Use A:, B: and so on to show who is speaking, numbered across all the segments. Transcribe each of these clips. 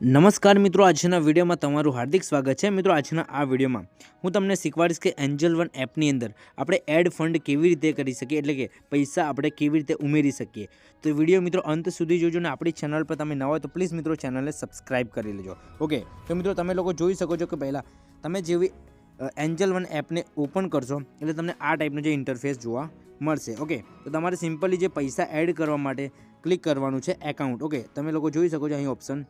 A: નમસ્કાર મિત્રો, આજના વિડીયોમાં તમારું હાર્દિક સ્વાગત છે. મિત્રો, આજના આ વિડીયોમાં હું તમને શીખવાડીશ કે એન્જલ વન એપની અંદર આપણે એડ ફંડ કેવી રીતે કરી શકીએ, એટલે કે પૈસા આપણે કેવી રીતે ઉમેરી શકીએ. તો વીડિયો મિત્રો, અંત સુધી જોજો ને આપણી ચેનલ પર તમે નવા તો પ્લીઝ મિત્રો ચેનલને સબસ્ક્રાઈબ કરી લેજો. ઓકે તો મિત્રો, તમે લોકો જોઈ શકો છો કે પહેલાં તમે જેવી એન્જલ વન એપને ઓપન કરશો, એટલે તમને આ ટાઈપનું જે ઇન્ટરફેસ જોવા મળશે. ઓકે તો તમારે સિમ્પલી જે પૈસા એડ કરવા માટે ક્લિક કરવાનું છે એકાઉન્ટ ઓકે તમે લોકો જોઈ શકો છો અહીં ઓપ્શન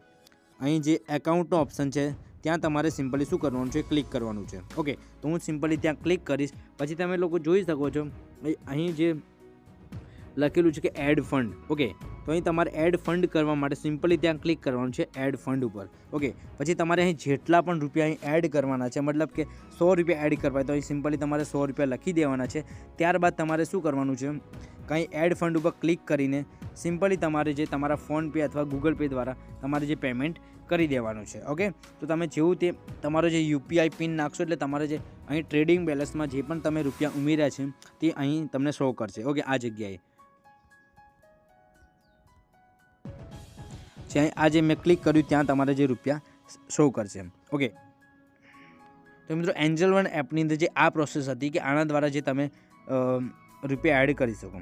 A: અહીં જે એકાઉન્ટનો ઓપ્શન છે, ત્યાં તમારે સિમ્પલી શું કરવાનું છે? ક્લિક કરવાનું છે. ઓકે તો હું સિમ્પલી ત્યાં ક્લિક કરીશ. પછી તમે લોકો જોઈ શકો છો અહીં- જે લખેલું છે કે એડ ફંડ ઓકે તો અહીં તમારે એડ ફંડ કરવા માટે સિમ્પલી ત્યાં ક્લિક કરવાનું છે એડ ફંડ ઉપર. ઓકે પછી તમારે અહીં જેટલા પણ રૂપિયા અહીં એડ કરવાના છે, મતલબ કે સો રૂપિયા એડ કરવા તો અહીં સિમ્પલી તમારે સો રૂપિયા લખી દેવાના છે. ત્યારબાદ તમારે શું કરવાનું છે? કંઈ એડ ફંડ ઉપર ક્લિક કરીને સિમ્પલી તમારે જે તમારા ફોનપે અથવા ગૂગલ પે દ્વારા તમારે જે પેમેન્ટ કરી દેવાનું છે, ઓકે? તો તમે જેવું તે તમારો જે યુપીઆઈ પિન નાખશો એટલે તમારે જે અહીં ટ્રેડિંગ બેલેન્સમાં જે પણ તમે રૂપિયા ઉમેર્યા છે, તે અહીં તમને શો કરશે, ઓકે? આ જગ્યાએ. જ્યાં આ જે મેં ક્લિક કર્યું ત્યાં તમારે જે રૂપિયા શો કરશે, ઓકે? તો મિત્રો, એન્જલ વન એપની અંદર જે આ પ્રોસેસ હતી કે આના દ્વારા જે તમે રૂપિયા એડ કરી શકો.